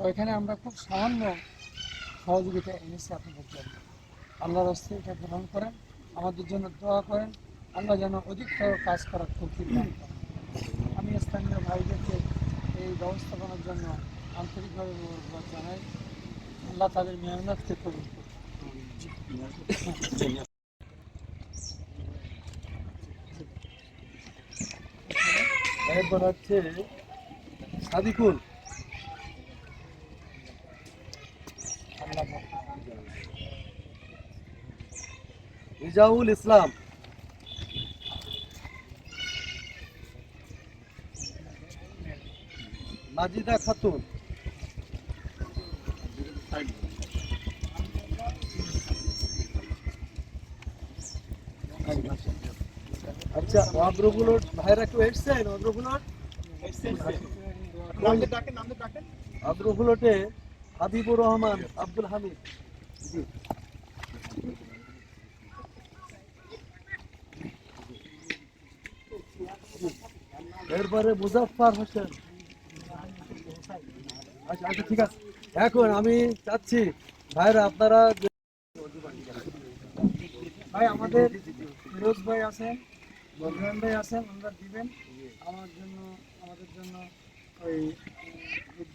তো এখানে আমরা খুব সামান্য সহযোগিতা এনেছি আপনাদের জন্য। আল্লাহর হস্তে এটা গ্রহণ করেন, আমাদের জন্য দোয়া করেন, আল্লাহ যেন অধিকতর কাজ করার তৌফিক দান করেন। আমি স্থানীয় ভাইদেরকে এই ব্যবস্থাপনার জন্য আন্তরিকভাবে মোবারকবাদ জানাই। আল্লাহ তাদের মেহনতকে কবুল করুন। হচ্ছে সাদিকুল। রিজাউল ইসলাম। মাজিদা খাতুন। আচ্ছা অগ্রগুলো ভাইরা কেউ এসছেন? অগ্রগুলো অগ্রগুলোতে হাবিবুর রহমান, আব্দুল হামিদ। এরপরে মুজাফফর হোসেন। আচ্ছা আচ্ছা ঠিক আছে। এখন আমি চাচ্ছি ভাইরা, আপনারা ভাই, আমাদের ফিরোজ ভাই আছেন বজরন ভাই আছেন ওনারা দিবেন। আমার জন্য আমাদের জন্য ওই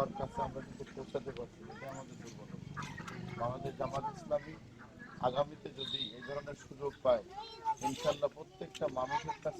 সবার কাছে আমরা কিন্তু পৌঁছাতে পারছি। এটা আমাদের দুর্বলতা বাংলাদেশ জামাত ইসলামী আগামীতে যদি এই ধরনের সুযোগ পায়, ইনশাল্লাহ প্রত্যেকটা মানুষের কাছে